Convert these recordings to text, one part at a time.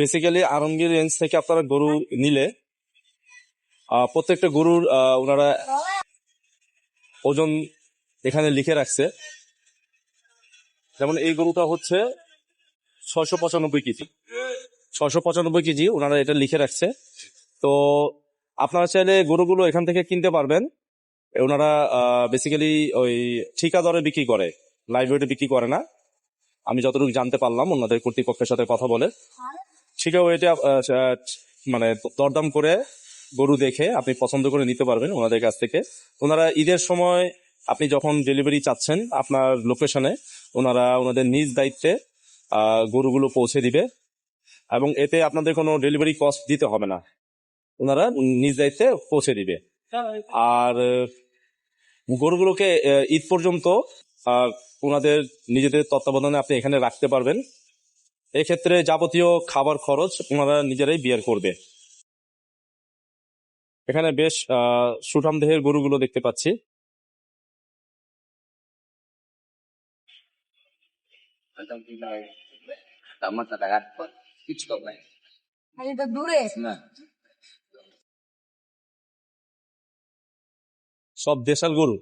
Basically আরঙ্গীর range থেকে আপনারা গরু নিলে প্রত্যেকটা গরুর ওনারা ওজন এখানে লিখে রাখছে। যেমন এই গরুটা হচ্ছে ছয়শো পঁচানব্বই কেজি। ছয়শো পঁচানব্বই কেজি ওনারা এটা লিখে রাখছে। তো আপনারা চাইলে গরুগুলো এখান থেকে কিনতে পারবেন। ওনারা বেসিক্যালি ওই ঠিকা দরে বিক্রি করে। ওয়েটে বিক্রি করে না। আমি যতটুকু জানতে পারলাম, ওনাদের কর্তৃপক্ষের সাথে কথা বলে। ঠিকা ওয়েটে মানে দরদাম করে গরু দেখে আপনি পছন্দ করে নিতে পারবেন ওনাদের কাছ থেকে। ওনারা ঈদের সময় আপনি যখন ডেলিভারি চাচ্ছেন আপনার লোকেশনে ওনারা ওনাদের নিজ দায়িত্বে গরুগুলো পৌঁছে দিবে এবং এতে আপনাদের কোনো ডেলিভারি কস্ট দিতে হবে না। ওনারা নিজ দায়িত্বে পৌঁছে দিবে। আর গরুগুলোকে ঈদ পর্যন্ত ওনাদের নিজেদের তত্ত্বাবধানে আপনি এখানে রাখতে পারবেন। এক্ষেত্রে যাবতীয় খাবার খরচ ওনারা নিজেরাই বিয়ার করবে এখানে বেশ সুঠাম দেহের গরুগুলো দেখতে পাচ্ছি Na. সব দেশাল গরু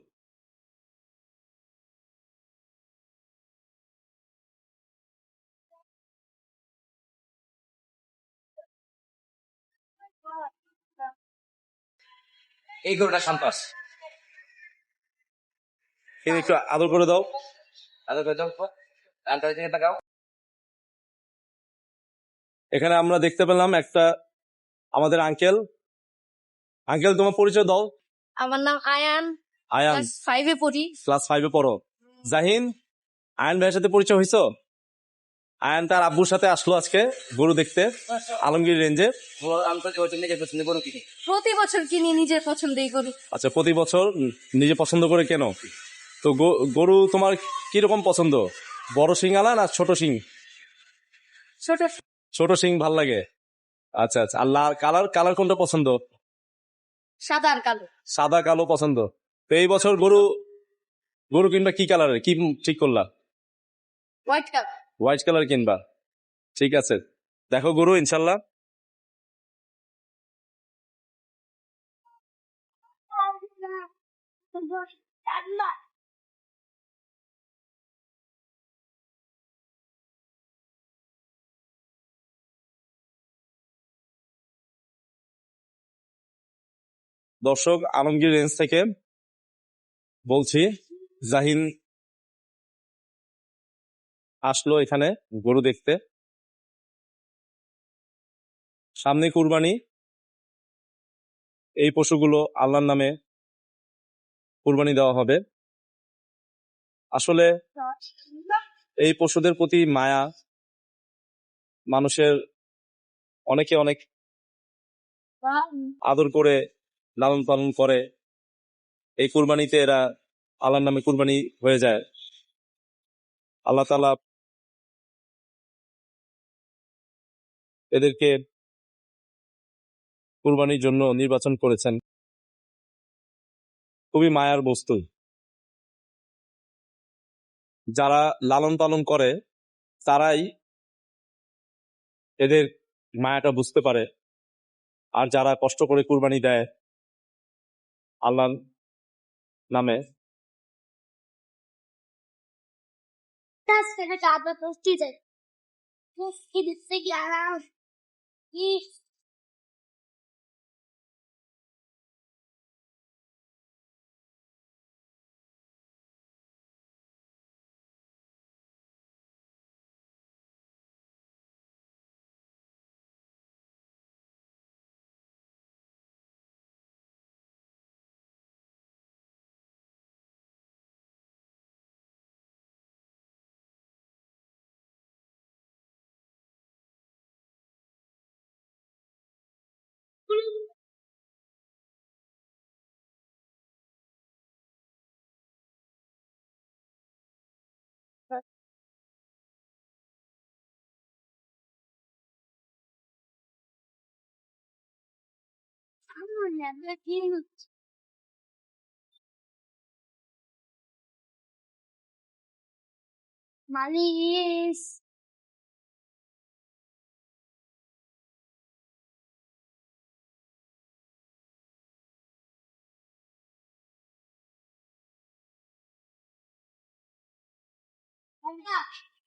এই গরুটা শান্ত আছে। একটু আদর করে দাও। আদর করে দাও। তাকাও এখানে আমরা দেখতে পেলাম একটা আমাদের আঙ্কেল আঙ্কেল তোমার পরিচয় দাও। আমার নাম আয়ান। আয়ান। ফাইভে পড়ি। ক্লাস ফাইভে পড়ো। জাহিন আয়ান ভাইয়ের সাথে পরিচয় হয়েছো আয়ান তার আব্বুর সাথে আসলো আজকে গরু দেখতে আলমগীর রেঞ্জে পছন্দ প্রতি বছর কিনি নিজের পছন্দই করি আচ্ছা প্রতি বছর নিজে পছন্দ করে কেন? তো গরু তোমার কীরকম পছন্দ? বড় সিংওয়ালা না ছোট সিং ছোট ছোট সিং ভালো লাগে? আচ্ছা আচ্ছা আর লাল কালার কালার কোনটা পছন্দ? সাদা আর কালো। সাদা কালো পছন্দ। তো এই বছর গরু গরু কিনবা কি কালারের? কি ঠিক করলা? White colour. হোয়াইট কালার কিনবা। ঠিক আছে। দেখো গুরু ইনশাল্লাহ। দর্শক আলমগীর রেঞ্জ থেকে বলছি জাহিন আসলো এখানে গরু দেখতে। সামনে কুরবানি। এই পশুগুলো আল্লাহর নামে কুরবানি দেওয়া হবে। আসলে এই পশুদের প্রতি মায়া মানুষের অনেকে অনেক আদর করে, লালন পালন করে। এই কুরবানিতে এরা আল্লাহর নামে কুরবানি হয়ে যায়। আল্লাহ তালা এদেরকে কুরবানির জন্য নির্বাচন করেছেন। খুবই মায়ার বস্তু। যারা লালন পালন করে, তারাই এদের মায়াটা বুঝতে পারে। আর যারা কষ্ট করে কুরবানি দেয়, আল্লাহর নামে। Ja Yes never built. Malis. Oh.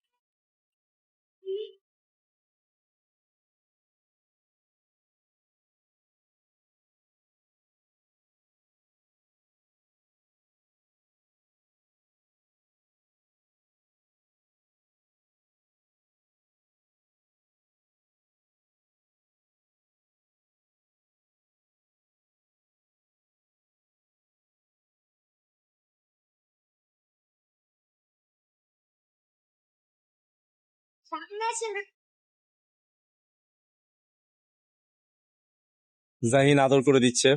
Jahin আদর করে দিচ্ছে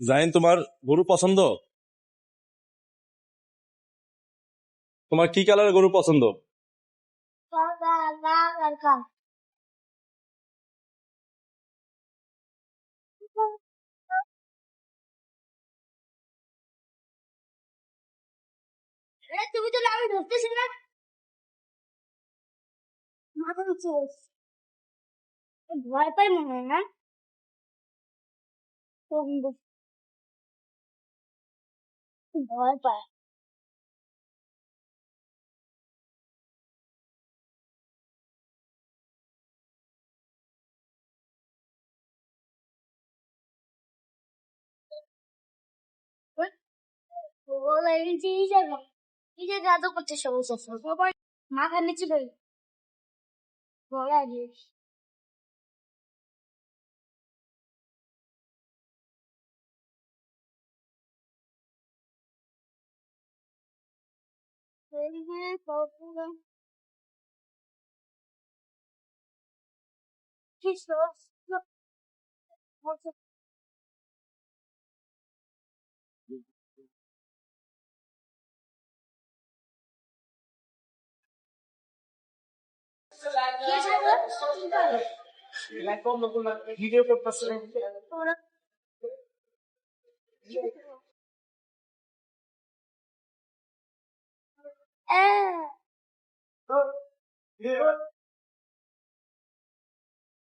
জাহিন তোমার গরু পছন্দ তোমার কি কালারের গরু পছন্দ বাবা লাল আর কাল এ, তুমি তো আমি ধরতেছি না মাথা নিচে বসে। এ, ভয় পাই মনে হয় না কম বেশি। ভয় পায় বলে এই যে এই যে এই যে জাদু করতে সমস্যা সবাই মাথার নিচে ধরে বলে